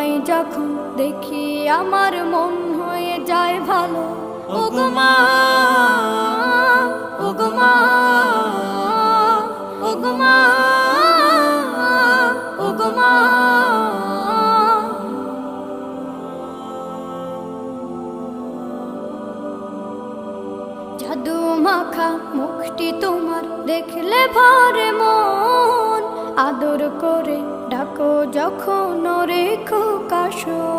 তোমায় যখন দেখি আমার মন হয়ে যায় ভালো। ও গো মা, ও গো মা, ও গো মা, ও গো মা। জাদু মাখা মুখটি তোমার দেখলে ভরে মন। আদর করে ডাকো যখন রেখো show.